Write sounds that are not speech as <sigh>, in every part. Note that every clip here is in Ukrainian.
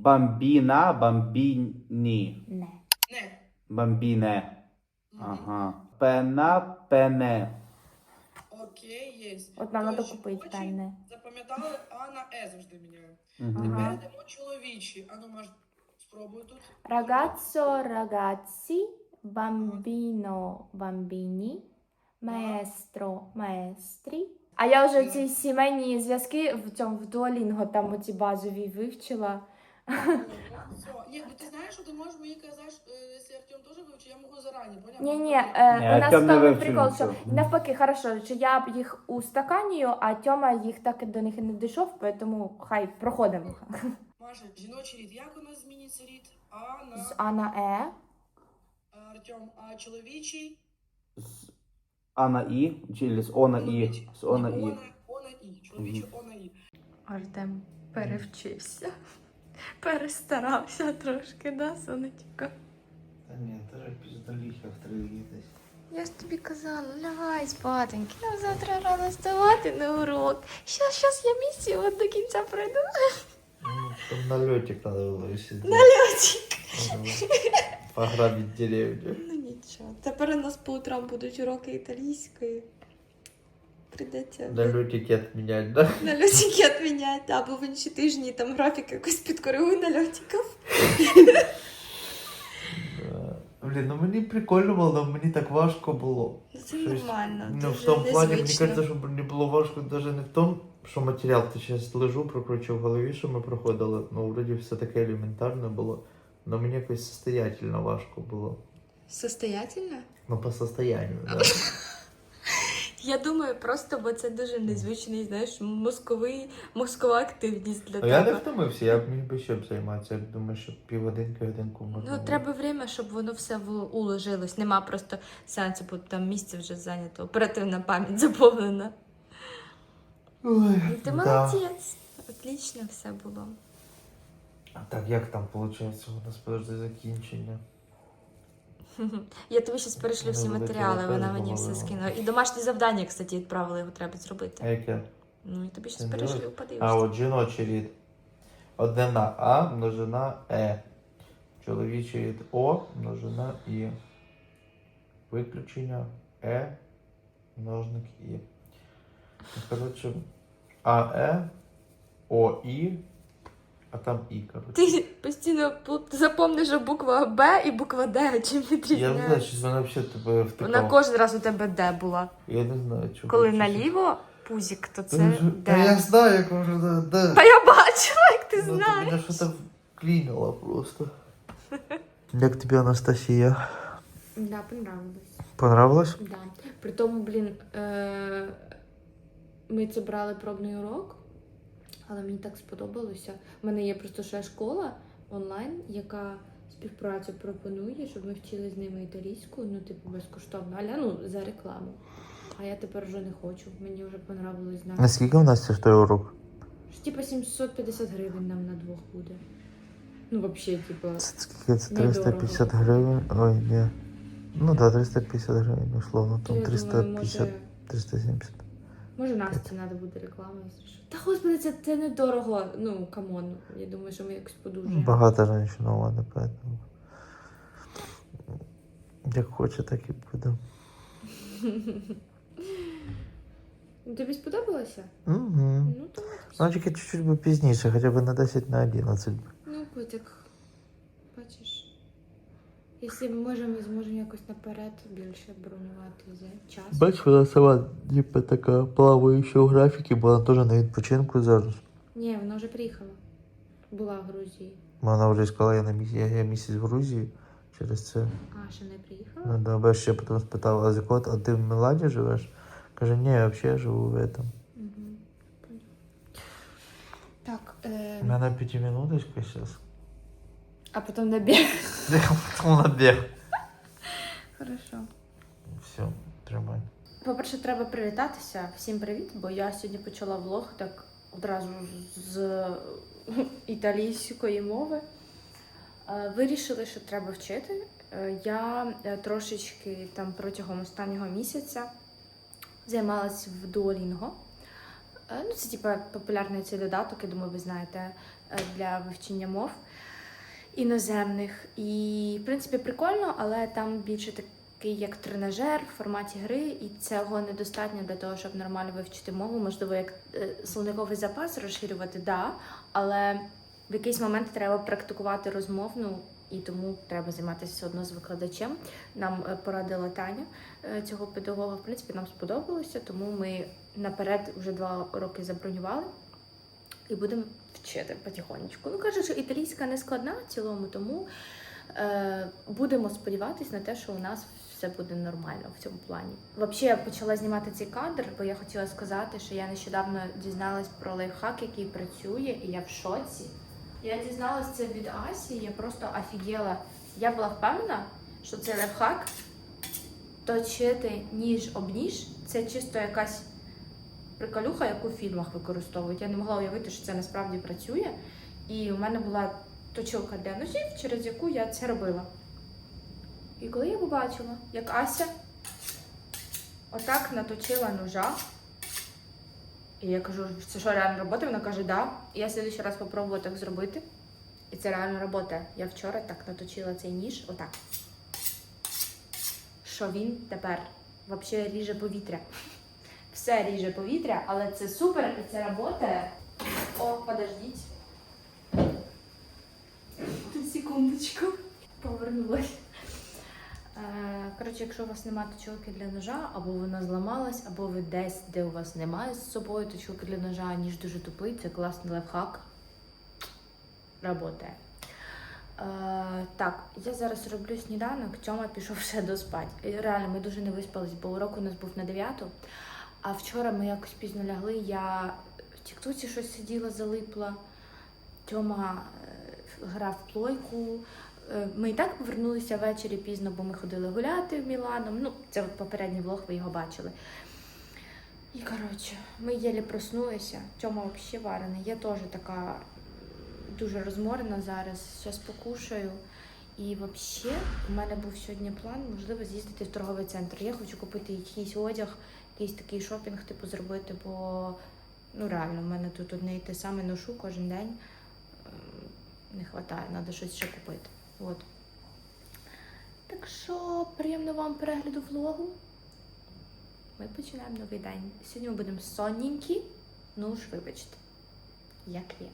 Бамбіна, бамбіні. Не. Не. Бамбіне. Ага. Пена, пене. Окей, є. От нам треба Тож, купити очі пенне. Запам'ятали, А на Е завжди міняю. Ага. Тепер йдемо чоловічі. Ану, маш, спробуй тут. Ragazzo, ragazzi, bambino, bambini, maestro, maestri. А я вже ці сімейні зв'язки в цьому в Duolingo там оці базові вивчила. Ні, ти знаєш, що ти можеш мені казати, е, якщо Артем теж вивчив, я можу зарані, поняв? Ні, ні, Ні, е, у нас Артем не там вивчив прикол, що нічого. навпаки, хорошо, що я б їх устаканюю, а Тьома їх так і до них і не дійшов, тому хай проходимо. Маша, жіночий рід. Як у нас зміниться рід? А на З А на Е. Артем, а чоловічий? З А на І, чи з О на І. З О на І. О на І. Чоловічий О на І. Артем перевчився. Перестарався трошки, да, сонечко? Та ні, теж піздоліха в три десь. Я ж тобі казала, лягай спатеньки, нам завтра рано вставати на урок. Щас, щас я місію от до кінця пройду. Ну, там на льотик треба було сидіти. Льотик. Пограбить деревню. Ну нічого. Тепер у нас по утрам будуть уроки італійської. Придеться <laughs> На льотики відміняти, да? на льотики відміняти, або в інші тижні там графік якось підкоригуй на льотиків. Да. Блін, ну мені прикольно було, але мені так важко було. Ну, Це Щось- нормально. Ну, в тому плані, мені кажется, що мені було важко навіть не в тому, що матеріал ти зараз лежу, прокручу в голові, що ми проходили. Ну, вроді все таке елементарне було. Але мені якось состоятельно важко було. Состоятельно? Ну, по состоянию, да. <laughs> Я думаю, просто бо це дуже незвичний, знаєш, мозковий, мозкова активність для Ну, я не втомився, я б міг би ще б займатися. Я думаю, що півгодинки, годинку можна. Ну, було. треба время, щоб воно все уложилось. Нема просто сеансу, бо там місце вже зайнято. Оперативна пам'ять заповнена. Ой, Ну, Ти да. молодець. Отлично все було. А так, як там виходить у нас подожди закінчення? Я тобі зараз перешлю всі матеріали, вона мені все скинула. І домашнє завдання, кстати, відправила, його треба А зробити. яке? Ну, я тобі зараз перешлю, подивишся. А от жіночий рід. Однина А, множина Е. Чоловічий рід О, множина І. Виключення Е, множник І. Ну, Коротше, АЕ, ОІ, а там І, коротше. Ти постійно пут- запомниш, що буква Б і буква Д чим Я не знаю, відрізняється. що вона взагалі тебе втекала. Вона кожен раз у тебе Д була. Я не знаю, чого. Коли наліво пузик, то Та це вже- Та я Д. знаю, як вже да, да. Та я бачила, як ти Ну, знаєш. Мене що то вклинило просто. Як тобі Анастасія? Да, понравилось. Понравилось? Да. При тому, блін, е- ми це брали пробний урок, але мені так сподобалося. У мене є просто ще школа онлайн, яка співпрацю пропонує, щоб ми вчили з ними італійську, ну, типу, безкоштовно, але ну, за рекламу. А я тепер вже не хочу. Мені вже понравилось знати. Наскільки у нас той урок? Що, Типа 750 гривень нам на двох буде. Ну, взагалі, типу. Це скільки це 350 гривень? Ой, ні. Ну так, да, 350 гривень, условно, там 350, може, 370. Може Насті треба буде реклама. Та господи, це, це недорого. Ну, камон. Я думаю, що ми якось подужаємо. Багато женщин у мене, поэтому. Як хоче, так і буде. <laughs> Ну, Тобі сподобалося? Угу. Ну, то. Ну, тільки чуть-чуть би пізніше, хоча б на 10 на 11. Ну, котик. Якщо ми можемо, ми зможемо якось наперед більше бронювати за час. Бач, вона сама ніби така плаваюча у графіки, бо вона теж на відпочинку зараз. Ні, вона вже приїхала. Була в Грузії. Вона вже сказала, я на місяць, я, я місяць в Грузії через це. А, ще не приїхала? Ну, да, бо ще потім спитала, а з якого а ти в Меладі живеш? Каже, ні, я взагалі живу в этом. Угу. Так, е... У мене п'ятиминуточка зараз. А потім набіг. <laughs> Потім набіг. Хорошо. Все, тримай. По-перше, треба привітатися. Всім привіт, бо я сьогодні почала влог так одразу з італійської мови. Е, Вирішили, що треба вчити. Е, Я е, трошечки там протягом останнього місяця займалася в Duolingo. Ну, це типа популярний цей додаток, я думаю, ви знаєте, для вивчення мов. Іноземних. І, в принципі, прикольно, але там більше такий як тренажер в форматі гри, і цього недостатньо для того, щоб нормально вивчити мову. Можливо, як е, словниковий запас розширювати, да, але в якийсь момент треба практикувати розмовну. І тому треба займатися все одно з викладачем. Нам е, порадила Таня е, цього педагога. В принципі, нам сподобалося, тому ми наперед вже два роки забронювали і будемо вчити потихонечку. Ну кажуть, що італійська не складна в цілому, тому е, будемо сподіватися на те, що у нас все буде нормально в цьому плані. Взагалі, я почала знімати цей кадр, бо я хотіла сказати, що я нещодавно дізналась про лайфхак, який працює, і я в шоці. Я дізналась це від Асі, я просто офігела. Я була впевнена, що цей лайфхак точити ніж об ніж це чисто якась приколюха, яку в фільмах використовують. Я не могла уявити, що це насправді працює. І у мене була точилка для ножів, через яку я це робила. І коли я побачила, як Ася отак наточила ножа, і я кажу, це що реально робота? Вона каже, да. І я в раз попробую так зробити. І це реально робота. Я вчора так наточила цей ніж, отак. Що він тепер взагалі ріже повітря. Все ріже повітря, але це супер і це працює. О, подождіть. Секундочку. Повернулась. Е, Коротше, якщо у вас немає точилки для ножа, або вона зламалась, або ви десь, де у вас немає з собою точилки для ножа, ніж дуже тупий, це класний лайфхак. Работає. Е, так, я зараз роблю сніданок, Тьома пішов <laughs> ще доспати. І Реально, ми дуже не виспались, бо урок у нас був на 9. А вчора ми якось пізно лягли. Я в Тіктоці щось сиділа, залипла. Тьома е, грав в плойку. Е, Ми і так повернулися ввечері пізно, бо ми ходили гуляти в Міланом. Ну, це попередній влог, ви його бачили. І коротше, ми єлі проснулися. Тьома взагалі варений. Я теж така дуже розморена зараз. Зараз покушаю. І взагалі, у мене був сьогодні план, можливо, з'їздити в торговий центр. Я хочу купити якийсь одяг, якийсь такий шопінг, типу, зробити, бо ну реально, в мене тут одне і те саме ношу кожен день. Ем, Не вистачає, треба щось ще купити. От. Так що приємно вам перегляду влогу. Ми починаємо новий день. Сьогодні ми будемо сонненькі, ну ж вибачте, як є.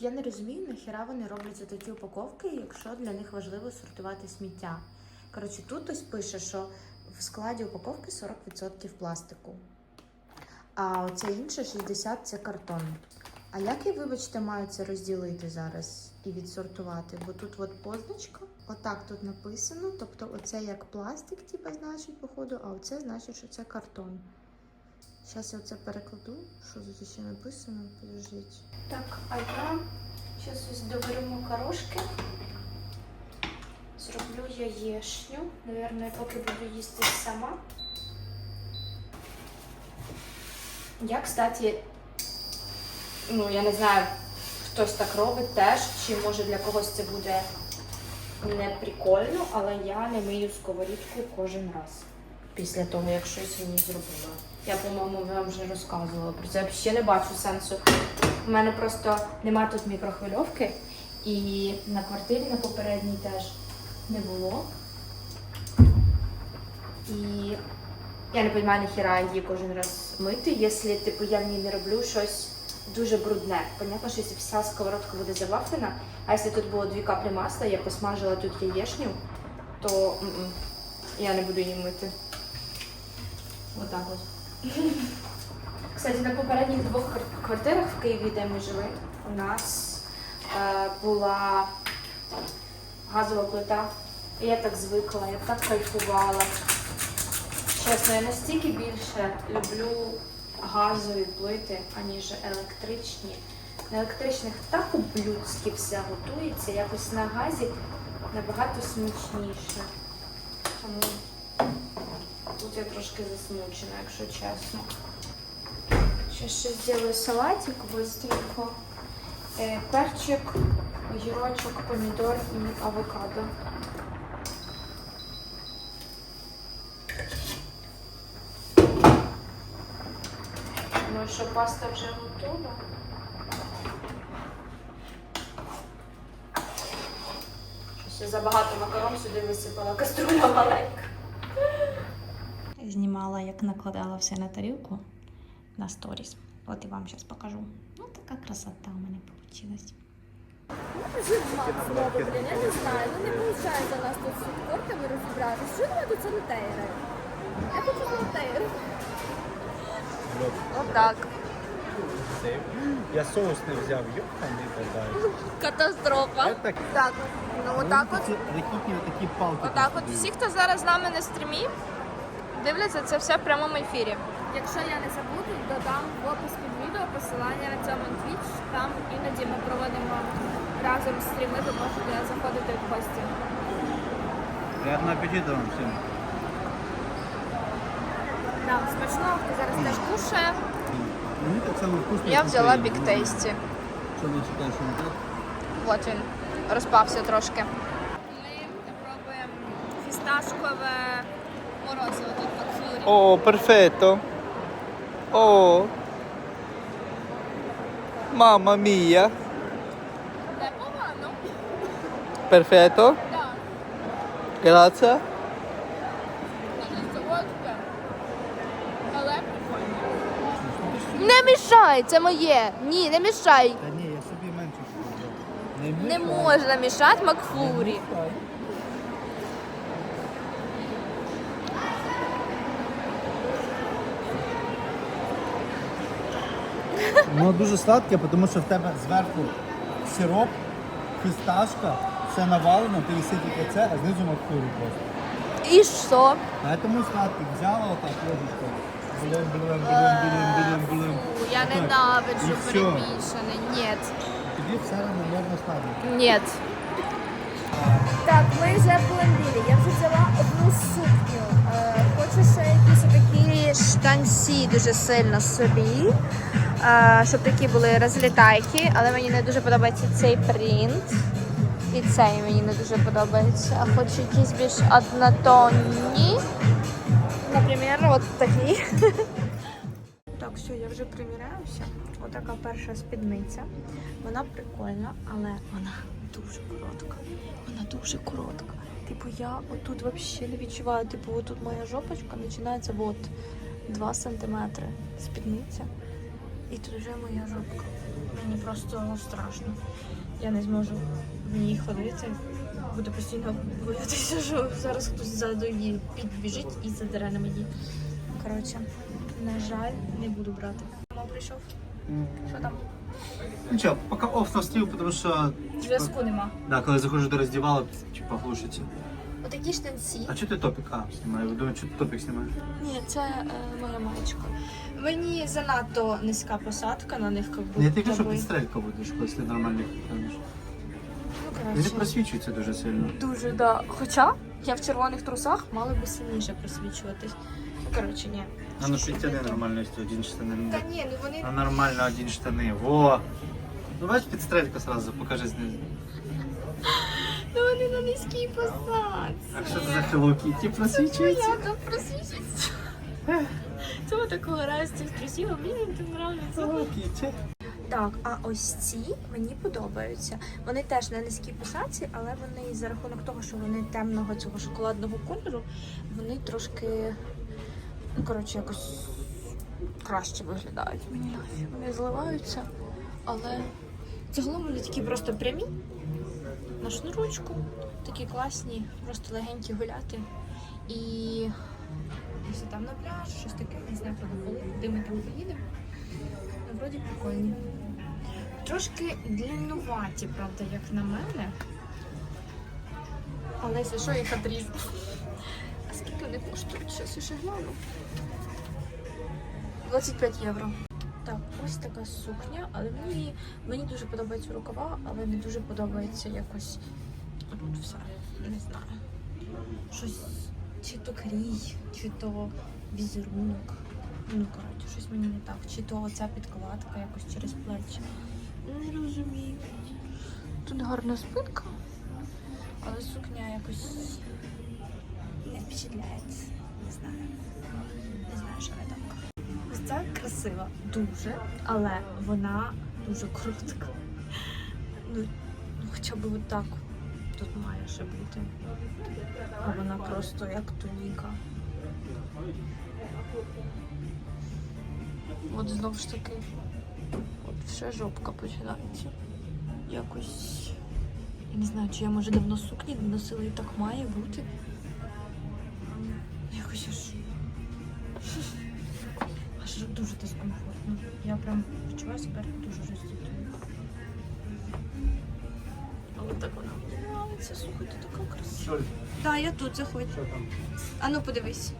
Я не розумію, нахіра вони роблять такі упаковки, якщо для них важливо сортувати сміття. Коротше, тут ось пише, що в складі упаковки 40% пластику. А оце інше 60% це картон. А як я, вибачте, маю це розділити зараз і відсортувати? Бо тут от позначка, отак тут написано. Тобто, оце як пластик, типу, значить, походу, а оце значить, що це картон. Зараз я оце перекладу. Що тут ще написано? Подождіть. Так, а я зараз ось доберу макарошки. Зроблю яєшню. Наверное, поки буду їсти сама. Я, кстати, ну, я не знаю, хтось так робить теж, чи може для когось це буде не прикольно, але я не мию сковорідку кожен раз після того, як щось мені зробила. Я, по-моєму, вам вже розказувала про це. Я взагалі не бачу сенсу. У мене просто нема тут мікрохвильовки, і на квартирі на попередній теж не було. І я не розумію, ніхіра її кожен раз мити, якщо типу, я в ній не роблю щось дуже брудне. Понятно, що якщо вся сковородка буде завафлена, а якщо тут було дві каплі масла, я посмажила тут яєшню, то м-м, я не буду її мити. Отак от. Кстати, на попередніх двох квартирах в Києві, де ми жили, у нас е, була газова плита. Я так звикла, я так кайфувала. Чесно, я настільки більше люблю газові плити, аніж електричні. На електричних так ублюдськи все готується, якось на газі набагато смачніше. Тому тут я трошки засмучена, якщо чесно. Ще зроблю салатик быстренько. Е, перчик, огірочок, помідор і авокадо. Думаю, що паста вже готова. Ще забагато макарон сюди висипала каструля маленька. Знімала, як накладала все на тарілку на сторіс. От і вам зараз покажу. Ну, така красота у мене вийшла. Блін, я не знаю, ну не виходить у нас тут з фудкортами розібратися. Що давай тут санітейри? Я хочу санітейри. Отак. Я соус не взяв, йопаний бадай. Катастрофа. Так, Так, ну отак от. ракітні такі палки. Отак от всі, хто зараз з нами на стрімі, дивляться це все в прямому ефірі. Якщо я не забуду, додам в опис під відео посилання на цьому Twitch. Там іноді ми проводимо разом стріми, ви можете заходити в гості. Приятного аппетита вам всім. Да, смачного, хто зараз теж кушає. Мені так само вкусно. Я взяла. Big Tasty. Що не читаєш, не так? От він розпався трошки. Ми пробуємо фісташкове морозиво тут в О, перфетто. О. Мія. Непогано. Перфетто. Так. Грація. Дуже солодке. Але прикольно. Не мішай, це моє. Ні, не мішай. Та ні, я собі менше. Не можна мішати Макфлурі. Воно дуже сладке, тому що в тебе зверху сироп, фісташка, все навалено, ти їси тільки це, а знизу макфурі просто. І що? Поэтому сладкий взяла отак ложечку. Блин, блин, блин, блин, блин, блин. Я Так. ненавиджу І всьо. перемішане. Ні. Тоді все одно можна сладкий. Ні. Так, ми вже блендили. Я вже взяла одну сукню. Е, хочу ще якісь такі штанці дуже сильно собі. Щоб такі були розлітайки, але мені не дуже подобається цей принт. І цей мені не дуже подобається. А хочу якісь більш однотонні. Наприклад, от такі. <laughs> Так, все, я вже приміряюся. Отака перша спідниця. Вона прикольна, але вона дуже коротка. Вона дуже коротка. Типу, я отут взагалі не відчуваю. Типу, отут моя жопочка починається от 2 сантиметри спідниця. І тут вже моя жопка. Мені просто страшно. Я не зможу в ній ходити. Буду постійно боятися, що зараз хтось ззаду її підбіжить і задере на мені. Коротше, на жаль, не буду брати. Мама прийшов. Що там? Нічого, поки оф тому що Зв'язку нема. да, коли заходжу до роздівала, типа глушиться. Отакі штанці. А чого ти топік? А, знімаю. Думаю, що ти топік знімаєш? Ні, це е, моя маєчка. Мені занадто низька посадка на них, як Я тільки що підстрелька будеш, коли ти нормально ходиш. Ну, Вони коротше, просвічуються дуже сильно. дуже, да. Хоча я в червоних трусах мала би сильніше просвічуватись. Коротше, ні. А ну підтяни нормально, якщо один штани. Та ні, ну вони А нормально один штани. Во! Ну бачиш, підстрелька сразу, покажи знизу. <laughs> Вони на низькій посадці. А що це за Hello Kitty просвічується? Я там просвічується. Цього такого разу цих трусів, а мені не подобається. Hello Kitty. Так, а ось ці мені подобаються. Вони теж на низькій посадці, але вони за рахунок того, що вони темного цього шоколадного кольору, вони трошки, ну коротше, якось краще виглядають. Мені. Вони зливаються, але загалом вони такі просто прямі на шнурочку, такі класні, просто легенькі гуляти. І якщо там на пляж, щось таке, не знаю, правда, коли, куди ми там поїдемо. Ну, вроді прикольні. Трошки длиннуваті, правда, як на мене. Але якщо що, їх отрізу. А скільки вони коштують? Щас я ще гляну. 25 євро. Ось така сукня, але мені, мені дуже подобаються рукава, але не дуже подобається якось тут все. Не знаю. Щось чи то крій, чи то візерунок. Ну, коротше, щось мені не так. Чи то оця підкладка якось через плечі. Не розумію. Тут гарна спинка, але сукня якось не впечатляє. Не знаю. Не знаю, що не так. Ось красива дуже, але вона дуже коротка. Ну, ну, хоча б отак. тут має ще бути. А вона просто як туніка. От знову ж таки, от вже жопка починається. Якось. Я не знаю, чи я може давно сукні не носила і так має бути. Відчуваю себе дуже роздітою. Але так вона мені подобається, слухайте, така красива. Що, Так, я тут заходь. що там? А ну подивись.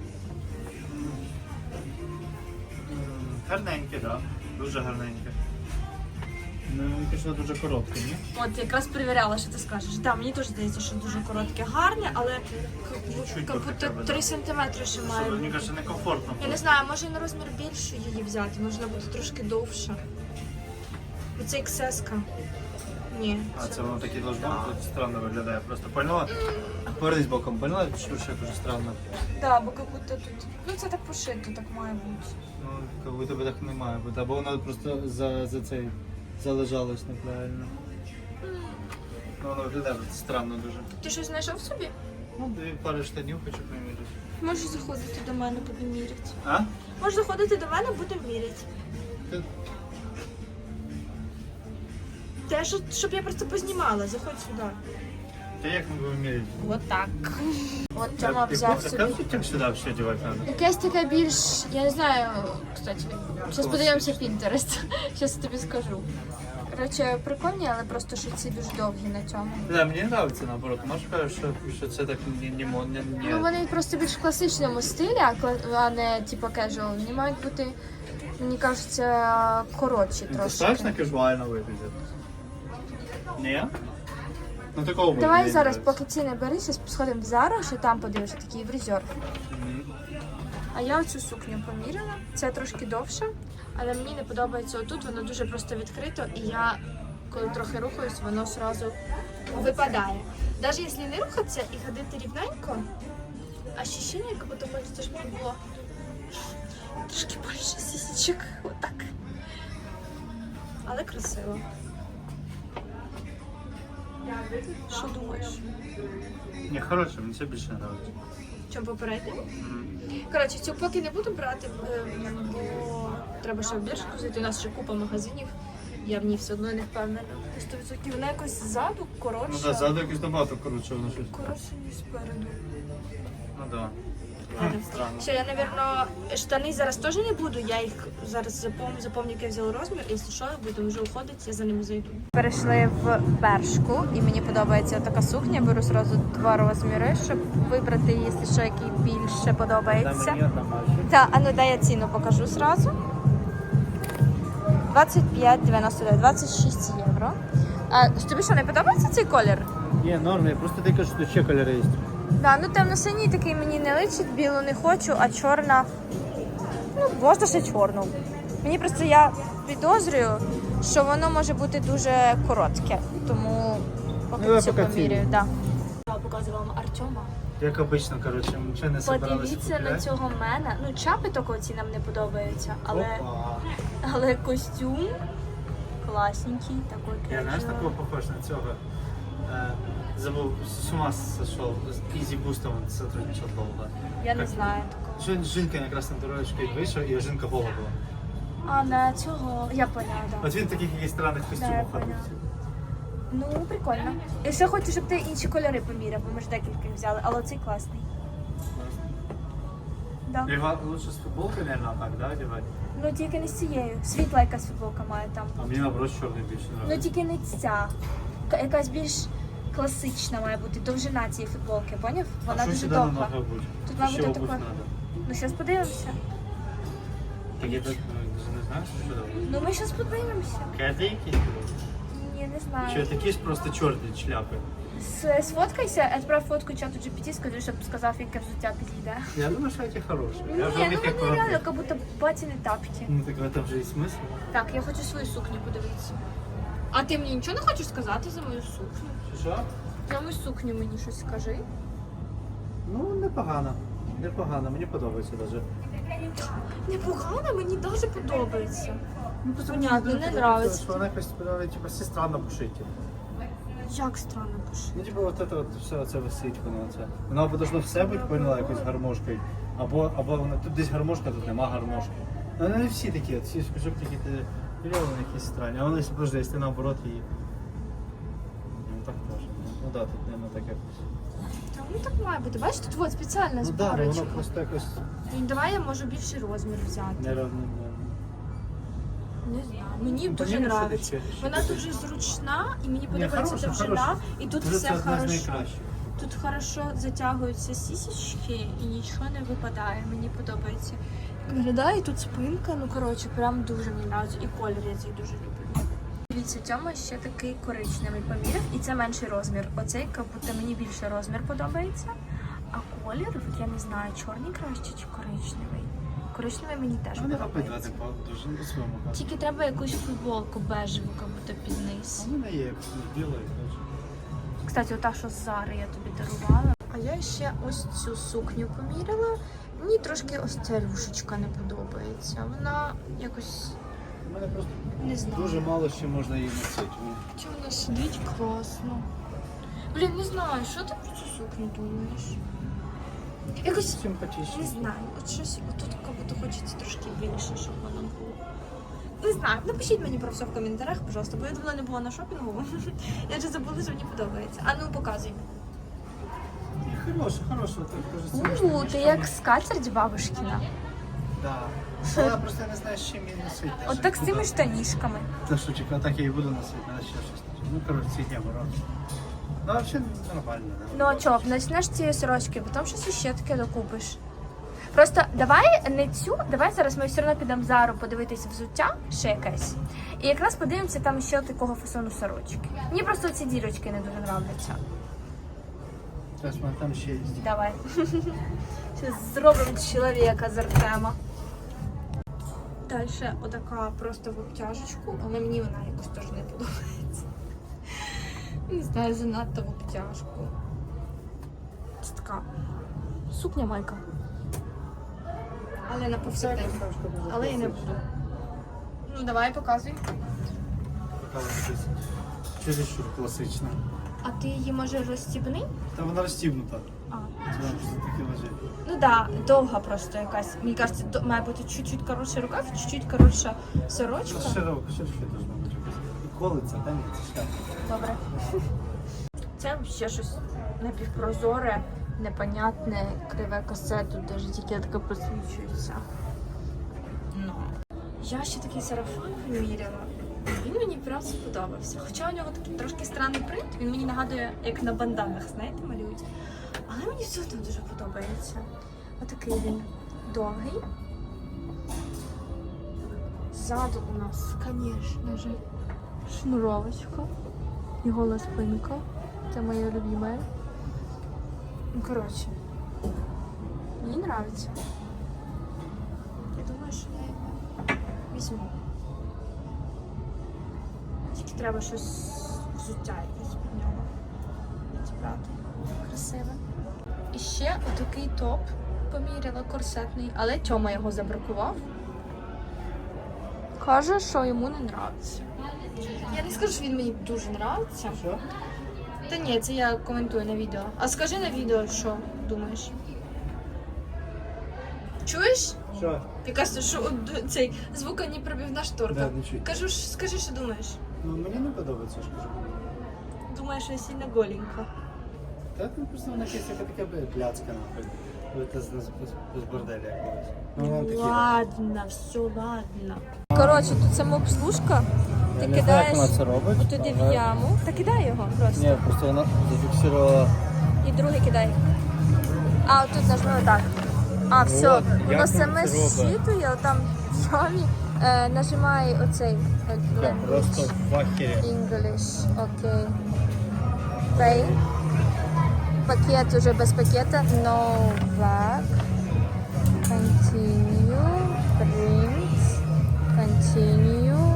Гарненьке, так. Да. Дуже гарненьке. Ну, пішло дуже коротке, ні? От якраз перевіряла, що ти скажеш. Так, мені теж здається, що дуже коротке, гарне, але Чуть як будто 3 да. сантиметри ще має. Мені каже, некомфортно. Я не знаю, може на розмір більше її взяти, можна буде трошки довше. Оце XS-ка. Ні. А це воно таке должно бути странно виглядає. Просто поняла? Повернись боком, поняла, що ще дуже странно. Так, бо як будто тут. Ну це так пошито, так має бути. Ну, як будто би так не має бути. Або воно просто за, за цей залежалось неправильно. Ну, воно виглядає странно дуже. Ти щось знайшов собі? Ну, дві пари штанів хочу приміряти. Можеш заходити до мене, будемо міряти. А? Можеш заходити до мене, будемо міряти. Ти- Те, що, щоб я просто познімала, заходь сюди. Та як ми будемо міряти? От так. От Тьома взяв собі. Как тут сюди все одягати треба? Якесь таке більш, я не знаю, кстати. Зараз подивимося Pinterest. <laughs> Зараз тобі скажу. Коротше, прикольні, але просто що ці дуже довгі на цьому. Да, мені подобається наоборот. Можеш сказати, що, що це так не, не, мо- не, не... Ну вони просто більш в класичному стилі, а, кла- а не типу casual. Вони мають бути, мені кажеться, коротші трошки. Достаточно казуально виглядить. Ні? Ну такого буде, Давай зараз, поки ці не бери, сходимо в Zara, що там подивишся, такий врізьор. Мгм. А я оцю сукню поміряла. Це трошки довше, але мені не подобається отут, воно дуже просто відкрито, і я, коли трохи рухаюсь, воно одразу випадає. Навіть якщо не рухатися і ходити рівненько, ощущення, як будто хочеться, щоб було трошки більше сісічок. Отак. Але красиво. Що думаєш? Ні, хороше, мені це більше подобається. Чим попередньо? Коротше, цю поки не буду брати, ем, бо треба ще в біржу взяти. У нас ще купа магазинів. Я в ній все одно не впевнена. 100% вона якось ззаду Ну коротша. так, ззаду якось набагато коротше воно щось. Коротше, ніж спереду. Ну так. Странно. Все, я, напевно, штани зараз теж не буду. Я їх зараз запомню, запомню, як я взяла розмір. Якщо що, буду вже уходити, я за ними зайду. Перейшли в бершку, і мені подобається така сукня. Беру зразу два розміри, щоб вибрати, якщо що, який більше подобається. Так, а ну дай я ціну покажу зразу. 25,99, 26 євро. А тобі що, не подобається цей колір? Ні, норм, я просто ти кажу, що ще кольори є. Да, ну темно-синій такий мені не личить, білу не хочу, а чорна. Ну, можна ще чорну. Мені просто я підозрюю, що воно може бути дуже коротке, тому поки Ну, цю поміряю. Да. Я показувала вам Артема. Як обично, коротше, ми нічого не собиралися Подивіться на цього мене. Ну, чапи тільки ці нам не подобаються, але, Опа. але костюм класненький, такий Я знаєш, красивий. такого похож на цього. Е, забув, з ума сошел. З Ізі Бустом он сотрудничал довго. Я не знаю такого. Жін, жінка якраз на дорожечки вийшов, і жінка гола була. А на цього я поняла, да. От він в таких якихось странних костюмах ходив. поняла. Ну, прикольно. Я ще хочу, щоб ти інші кольори поміряв, бо ми ж декілька взяли, але цей класний. Да. Його лучше з футболкою, мабуть, так, да, одягати? Ну тільки не з цією. Світла якась футболка має там. А мені наоборот чорний більше Ну подобається. тільки не ця. Ка- Якась більш класична має бути довжина цієї футболки, поняв? Вона що дуже довга. Тут має бути така. Ну зараз подивимося. Так я так ну, не знаю, що це. Ну ми зараз подивимося. Кеди? Ні, не знаю. такі ж просто чорні шляпи? С- Сфоткайся, відправ фотку чату GPT, скажи, щоб сказав, яке взуття підійде. Я думаю, що ці хороші. Ні, Я ну вже в них як вони реально, як будто батіни тапки. Ну так в этом же і смисл. Так, я хочу свою сукню подивитися. А ти мені нічого не хочеш сказати за мою сукню? Що? За сукню мені щось скажи. Ну, непогано. Непогано, мені подобається навіть. Непогано, мені дуже подобається. Ну, просто Понятно, не подобається, нравиться. Що вона якось подобається, типу, всі странно пошиті. Як странно пише? Ну, типу, от це от все це висить, воно це. Воно або должно все бути поняла якоюсь гармошкою, або, або воно тут десь гармошка, тут нема гармошки. Ну, вони не всі такі, от ці скажу, такі ти вони якісь странні. А вони, подожди, якщо наоборот її. Так теж. Да, тут нема так якось. Та ну так має бути. Бачиш, тут от спеціальна Ну да, зборочка. воно просто якось Ну, Давай я можу більший розмір взяти. не неравно. Не знаю. Мені Ну, дуже що подобається. Вона дуже зручна і мені подобається хороша, довжина, хороша. і тут Вже все це одна з хорошо. найкращих. Тут хорошо затягуються сісічки і нічого не випадає. Мені подобається. Виглядає тут спинка, ну коротше, прям дуже мені подобається. І колір я цей дуже люблю. Дивіться, Тьома ще такий коричневий поміряв, і це менший розмір. Оцей, як будто мені більше розмір подобається. А колір, от я не знаю, чорний краще чи коричневий. Коричневий мені теж Вони подобається. по-своєму. Тільки треба якусь футболку бежеву, як будто під низ. А в мене є білий, теж. Кстати, ота, що з Зари я тобі дарувала. А я ще ось цю сукню поміряла. Мені трошки ось ця рюшечка не подобається. Вона якось У мене просто не знаю. дуже мало ще можна її носити. Ну, Чи вона сидить класно. Блін, не знаю, що ти про цю сукню думаєш? Якось Симпатично. не знаю, от щось отут як будто хочеться трошки більше, щоб воно було. Не знаю, напишіть мені про все в коментарях, пожалуйста, бо я давно не була на шопінгу. <laughs> Я вже забула, що мені подобається. А ну показуй. Хороша, хороша, так кажу. У, ти як скатерть бабушкіна. Да. Я просто не знаю, з чим її носити. От так з цими штанішками. Та шучек, а так я і буду носити, треба ще щось. Ну, коротше, ці дня ворот. Ну, взагалі нормально. да. Ну а чо, почнеш цієї сорочки, потім щось ще таке докупиш. Просто давай не цю, давай зараз ми все одно підемо в Зару подивитися взуття, ще якесь. І якраз подивимося там ще такого фасону сорочки. Мені просто ці дірочки не дуже нравляться. Зараз ми там ще є. Давай. <laughs> Зараз зробимо чоловіка з Артема. Далі отака просто в обтяжечку, але мені вона якось теж не подобається. Не знаю, занадто в обтяжку. Це така сукня майка. Але на повсякдень. Але і не буду. Ну давай показуй. Показуй. Чересчур класична. А ти її може розстібни? Та вона розстібнута. А. Вона просто таки лежить. Ну да, довга просто якась. Мені кажеться, до- має бути чуть-чуть коротший рукав, чуть-чуть коротша сорочка. Ну, широко, ширше должно бути. І колиться, та ні, це шляпа. Добре. <laughs> Це ще щось напівпрозоре, непонятне, криве косе, тут тільки таке просвічується. Ну. Я ще такий сарафан поміряла. Він мені прям сподобався. Хоча у нього такий трошки странний принт, він мені нагадує, як на банданах, знаєте, малюють. Але мені все одно дуже подобається. Отакий він довгий. Ззаду у нас, звісно ж, шнуровочка і гола спинка. Це моє любиме. Ну, коротше, мені подобається. Я думаю, що я візьму. Тільки треба щось взуття якесь під нього. Збрати. Красиве. І ще отакий топ поміряла корсетний, але Тьома його забракував. Каже, що йому не подобається. Я не скажу, що він мені дуже подобається. Що? Та ні, це я коментую на відео. А скажи на відео, що думаєш? Чуєш? Що? Ти кажеш, що цей звуконепробивна шторка. Да, не чуть. Кажу, скажи, що думаєш. Ну, мені не подобається, що кажу. Думаєш, що я сильно голенька. Та ну просто вона якась така така пляцка, нахуй. Ви з, з, з борделя якогось. Ну, вона такі. Ладно, все, ладно. Коротше, тут самообслужка. Ти Я не знаю, кидаєш як вона це робить. отуди в але- яму. Та кидай його просто. Ні, просто вона зафіксувала. І другий кидай. А, тут нажми отак. А, все, От, як воно воно саме це робить? отам в ямі. Е, нажимай оцей. Я просто в ахері. English, окей. Pay. Пакет уже без пакета. No back. Continue. Print. Continue.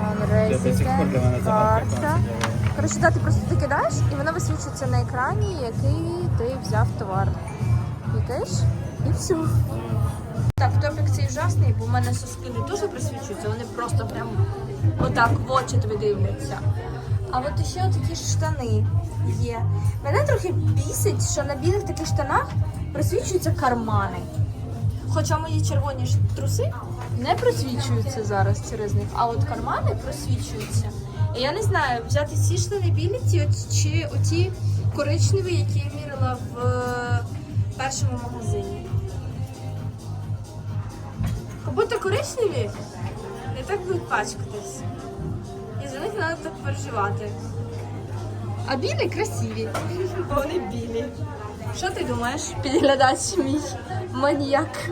Non-resident. Карта. Коротше, да, ти просто ти кидаєш, і воно висвічується на екрані, який ти взяв товар. Клікаєш і все. Так, топік цей ужасний, бо в мене соски не дуже присвічуються, вони просто прям отак в очі тобі дивляться. А от ще такі штани є. Мене трохи бісить, що на білих таких штанах просвічуються кармани. Хоча мої червоні труси не просвічуються зараз через них, а от кармани просвічуються. І я не знаю, взяти ці штани білі ці, чи оті коричневі, які я мірила в е, першому магазині. Коричневі не так будуть пачкатись. І за них не треба так переживати. А білі красиві, бо вони білі. Що ти думаєш, підглядач мій маніяк?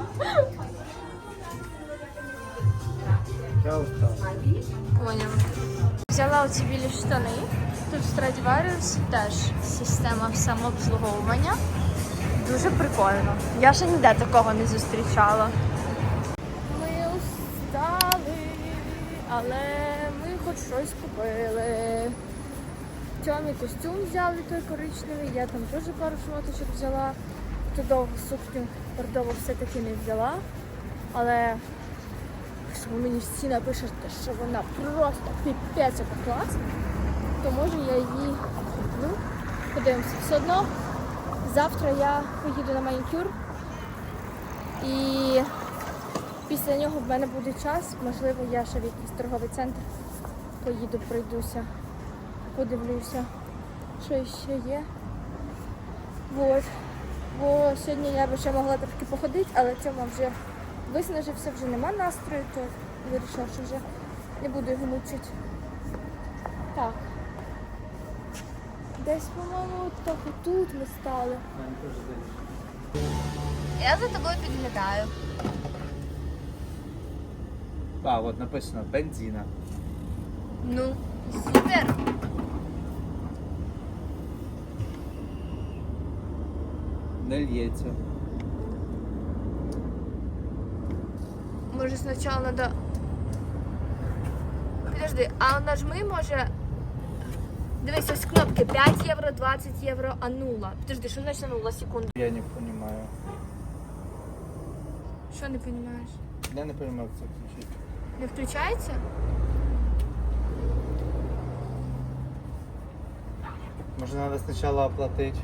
Я устав. Поняв. Взяла оці білі штани. Тут в Stradivarius теж система самообслуговування. Дуже прикольно. Я ще ніде такого не зустрічала. Але ми хоч щось купили. Тьомі костюм взяли той коричневий, я там теж пару шмоточок взяла. Ту довгу сукню бордову все-таки не взяла. Але якщо мені всі напишете, що вона просто піпець яка класна, то може я її ну, подивимося. Все одно завтра я поїду на манікюр і після нього в мене буде час. Можливо, я ще в якийсь торговий центр поїду, пройдуся, подивлюся, що ще є. Вот. Бо сьогодні я би ще могла трошки походити, але цьому вже виснажився, вже нема настрою, то вирішила, що вже не буду його мучити. Так. Десь, по-моєму, так тут ми стали. Я за тобою підглядаю. А, от написано бензина. Ну, супер. Не лється. Може спочатку треба. Підожди, а нажми може. Дивись, ось кнопки 5 євро, 20 євро, а нула. Підожди, що значить нула секунду? Я не розумію. Що не розумієш? Я не розумію, як це включити. Не включається? Може треба спочатку оплатити.